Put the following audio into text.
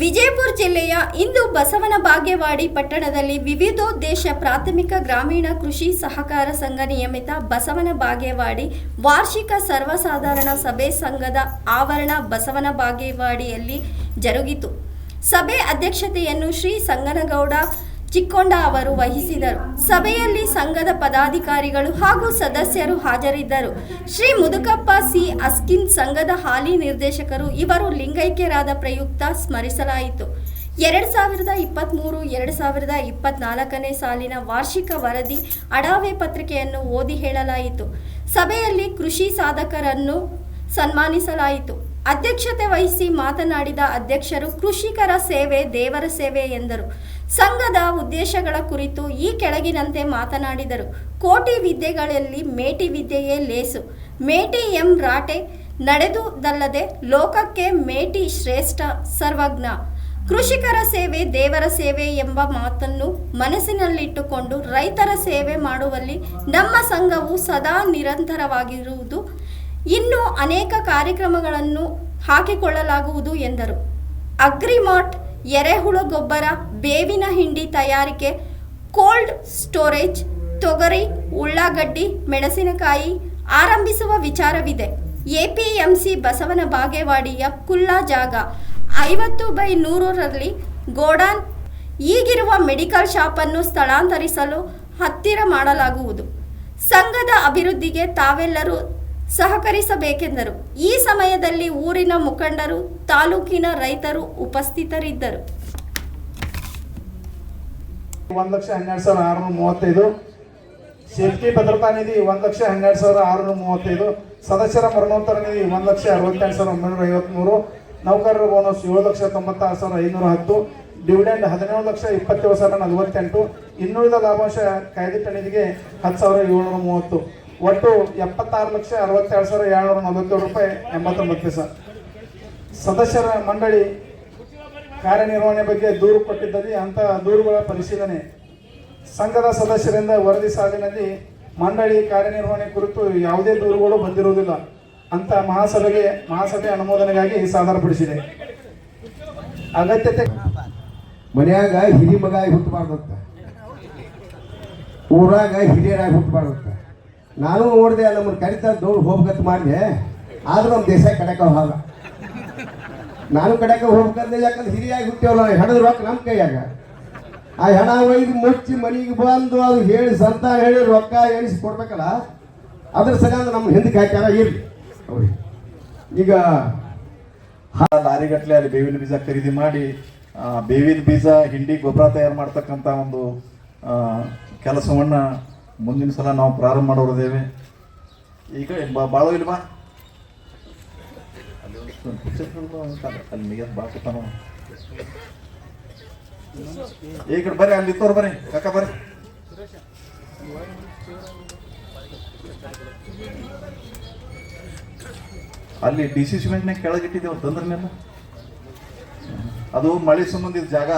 ವಿಜಯಪುರ ಜಿಲ್ಲೆಯ ಇಂದು ಬಸವನ ಬಾಗೇವಾಡಿ ಪಟ್ಟಣದಲ್ಲಿ ವಿವಿಧೋದ್ದೇಶ ಪ್ರಾಥಮಿಕ ಗ್ರಾಮೀಣ ಕೃಷಿ ಸಹಕಾರ ಸಂಘ ನಿಯಮಿತ ಬಸವನ ಬಾಗೇವಾಡಿ ವಾರ್ಷಿಕ ಸರ್ವಸಾಧಾರಣ ಸಭೆ ಸಂಘದ ಆವರಣ ಬಸವನ ಬಾಗೇವಾಡಿಯಲ್ಲಿ ಜರುಗಿತು. ಸಭೆ ಅಧ್ಯಕ್ಷತೆಯನ್ನು ಶ್ರೀ ಸಂಗನಗೌಡ ಚಿಕ್ಕೊಂಡ ಅವರು ವಹಿಸಿದರು. ಸಭೆಯಲ್ಲಿ ಸಂಘದ ಪದಾಧಿಕಾರಿಗಳು ಹಾಗೂ ಸದಸ್ಯರು ಹಾಜರಿದ್ದರು. ಶ್ರೀ ಮುದುಕಪ್ಪ ಸಿ. ಅಸ್ಕಿನ್ ಸಂಘದ ಹಾಲಿ ನಿರ್ದೇಶಕರು ಇವರು ಲಿಂಗೈಕ್ಯರಾದ ಪ್ರಯುಕ್ತ ಸ್ಮರಿಸಲಾಯಿತು. ಎರಡು ಸಾವಿರದ ಇಪ್ಪತ್ತ್ಮೂರು ಎರಡು ಸಾವಿರದ ಇಪ್ಪತ್ನಾಲ್ಕನೇ ಸಾಲಿನ ವಾರ್ಷಿಕ ವರದಿ ಅಡಾವೆ ಪತ್ರಿಕೆಯನ್ನು ಓದಿ ಹೇಳಲಾಯಿತು. ಸಭೆಯಲ್ಲಿ ಕೃಷಿ ಸಾಧಕರನ್ನು ಸನ್ಮಾನಿಸಲಾಯಿತು. ಅಧ್ಯಕ್ಷತೆ ವಹಿಸಿ ಮಾತನಾಡಿದ ಅಧ್ಯಕ್ಷರು, ಕೃಷಿಕರ ಸೇವೆ, ದೇವರ ಸೇವೆ ಎಂದರು. ಸಂಘದ ಉದ್ದೇಶಗಳ ಕುರಿತು ಈ ಕೆಳಗಿನಂತೆ ಮಾತನಾಡಿದರು. ಕೋಟಿ ವಿದ್ಯೆಗಳಲ್ಲಿ ಮೇಟಿ ವಿದ್ಯೆಯೇ ಲೇಸು. ಮೇಟಿ ಎಂ ರಾಟೆ, ನಡೆದುದಲ್ಲದೆ ಲೋಕಕ್ಕೆ ಮೇಟಿ ಶ್ರೇಷ್ಠ ಸರ್ವಜ್ಞ. ಕೃಷಿಕರ ಸೇವೆ, ದೇವರ ಸೇವೆ ಎಂಬ ಮಾತನ್ನು ಮನಸ್ಸಿನಲ್ಲಿಟ್ಟುಕೊಂಡು ರೈತರ ಸೇವೆ ಮಾಡುವಲ್ಲಿ ನಮ್ಮ ಸಂಘವು ಸದಾ ನಿರಂತರವಾಗಿರುವುದು ಇನ್ನೂ ಅನೇಕ ಕಾರ್ಯಕ್ರಮಗಳನ್ನು ಹಾಕಿಕೊಳ್ಳಲಾಗುವುದು ಎಂದರು. ಅಗ್ರಿಮಾರ್ಟ್ ಎರೆಹುಳು ಗೊಬ್ಬರ ಬೇವಿನ ಹಿಂಡಿ ತಯಾರಿಕೆ, ಕೋಲ್ಡ್ ಸ್ಟೋರೇಜ್, ತೊಗರಿ, ಉಳ್ಳಾಗಡ್ಡಿ, ಮೆಣಸಿನಕಾಯಿ ಆರಂಭಿಸುವ ವಿಚಾರವಿದೆ. ಎಪಿಎಂಸಿ ಬಸವನ ಬಾಗೇವಾಡಿಯ ಕುಲ್ಲಾ ಜಾಗ ಐವತ್ತು ಬೈ ನೂರರಲ್ಲಿ ಗೋಡಾನ್ ಈಗಿರುವ ಮೆಡಿಕಲ್ ಶಾಪನ್ನು ಸ್ಥಳಾಂತರಿಸಲು ಹತ್ತಿರ ಮಾಡಲಾಗುವುದು. ಸಂಘದ ಅಭಿವೃದ್ಧಿಗೆ ತಾವೆಲ್ಲರೂ ಸಹಕರಿಸಬೇಕೆಂದರು. ಈ ಸಮಯದಲ್ಲಿ ಊರಿನ ಮುಖಂಡರು, ತಾಲೂಕಿನ ರೈತರು ಉಪಸ್ಥಿತರಿದ್ದರು. ಒಂದು ಲಕ್ಷ ಹನ್ನೆರಡು ಸಾವಿರ ಆರುನೂರ ಮೂವತ್ತೈದು. ಸೇಫ್ಟಿ ಭದ್ರತಾ ನಿಧಿ ಒಂದು ಲಕ್ಷ ಹನ್ನೆರಡು ಸಾವಿರ ಆರುನೂರ ಮೂವತ್ತೈದು. ಸದಸ್ಯರ ಮರಣೋತ್ತರ ನಿಧಿ ಒಂದು ಲಕ್ಷ ಅರವತ್ತೆಂಟು ಸಾವಿರ ಒಂಬೈನೂರ ಐವತ್ತ್ಮೂರು ನೌಕರರ ಬೋನಸ್ ಏಳು ಲಕ್ಷ ತೊಂಬತ್ತಾರು ಸಾವಿರ ಐನೂರ ಹತ್ತು. ಡಿವಿಡೆಂಡ್ ಹದಿನೇಳು ಲಕ್ಷ ಇಪ್ಪತ್ತೇಳು ಸಾವಿರ ನಲವತ್ತೆಂಟು. ಇನ್ನುಳಿದ ಲಾಭಾಂಶ ಕಾಯ್ದಿಟ್ಟ ನಿಧಿಗೆ ಹತ್ತು ಸಾವಿರ ಏಳ್ನೂರ ಮೂವತ್ತು. ಒಟ್ಟು ಎಪ್ಪತ್ತಾರು ಲಕ್ಷ ಅರವತ್ತೆರಡು ಸಾವಿರ ಏಳ್ನೂರ ನಲವತ್ತೇಳು ರೂಪಾಯಿ ಎಂಬತ್ತೊಂಬತ್ತು ದಿವಸ ಸದಸ್ಯರ ಮಂಡಳಿ ಕಾರ್ಯನಿರ್ವಹಣೆ ಬಗ್ಗೆ ದೂರು ಕೊಟ್ಟಿದ್ದಲ್ಲಿ ಅಂತಹ ದೂರುಗಳ ಪರಿಶೀಲನೆ. ಸಂಘದ ಸದಸ್ಯರಿಂದ ವರದಿ ಸಾಲಿನಲ್ಲಿ ಮಂಡಳಿ ಕಾರ್ಯನಿರ್ವಹಣೆ ಕುರಿತು ಯಾವುದೇ ದೂರುಗಳು ಬಂದಿರುವುದಿಲ್ಲ. ಅಂತ ಮಹಾಸಭೆಗೆ, ಮಹಾಸಭೆ ಅನುಮೋದನೆಗಾಗಿ ಸಾದರಪಡಿಸಿದೆ. ಅಗತ್ಯತೆ ಮನೆಯಾಗ ಹಿರಿ ಮಗ ಹುಟ್ಟಬಾರ್ದಂತ. ಊರಾಗ ಹಿರಿಯರಾಗಿ ಹುಟ್ಟಬಾರ್ದಂತ. ನಾನು ನೋಡಿದೆ ನಮ್ಮನ್ನು ಕರಿತಾ ದೌಡ್ ಹೋಗ್ಬೇಕಂತ ಮಾಡಿದೆ. ಆದ್ರೂ ನಮ್ಮ ದೇಶ ಕಡೆಕ ಹೋಗ ನಾನು ಕಡೆಕ ಹೋಗ್ಬೇಕಂದ್ರೆ ಯಾಕಂದ್ರೆ ಹಿರಿಯಾಗಿ ಹುಟ್ಟಿವಲ್ಲ ಹಣದ ರೊಕ್ಕ ನಮ್ಮ ಕೈಯಾಗ. ಆ ಹೆಣ ಒಯ್ದು ಮುಚ್ಚಿ ಮನೆಗೆ ಬಂದು ಅದು ಹೇಳಿ ಸಂತ ಹೇಳಿ ರೊಕ್ಕ ಎಣಿಸಿ ಕೊಡ್ಬೇಕಲ್ಲ, ಅದ್ರ ಸರಿಯಾದ ನಮ್ಮ ಹಿಂದಕ್ಕೆ ಹಾಕ್ಯಾರ, ಇರ್ಲಿ. ಅವ್ರಿಗೆ ಈಗ ಲಾರಿಗಟ್ಟಲೆ ಅಲ್ಲಿ ಬೇವಿನ ಬೀಜ ಖರೀದಿ ಮಾಡಿ ಬೇವಿನ ಬೀಜ, ಹಿಂಡಿ, ಗೊಬ್ಬರ ತಯಾರು ಮಾಡ್ತಕ್ಕಂಥ ಒಂದು ಕೆಲಸವನ್ನ ಮುಂದಿನ ಸಲ ನಾವು ಪ್ರಾರಂಭ ಮಾಡೋರಿದ್ದೇವೆ ಈಗ ಬ- ಬಾಳು ಇಲ್ವಾ ಅಲ್ಲಿ ಬಾಕತ್ತಾನ ಈ ಕಡೆ ಬರ್ರಿ, ಅಲ್ಲಿ ಇತ್ತವ್ರು ಬರ್ರಿ. ಕಾಕ ಬರ್ರಿ. ಅಲ್ಲಿ ಡಿ ಸಿ ಸಿಮೆಂಟ್ನಾಗ ಕೆಳಗಿಟ್ಟಿದ್ದೇವೆ ತಂದ್ರನ್ನೆಲ್ಲ. ಅದು ಮಳೆ ಸಂಬಂಧಿತ ಜಾಗ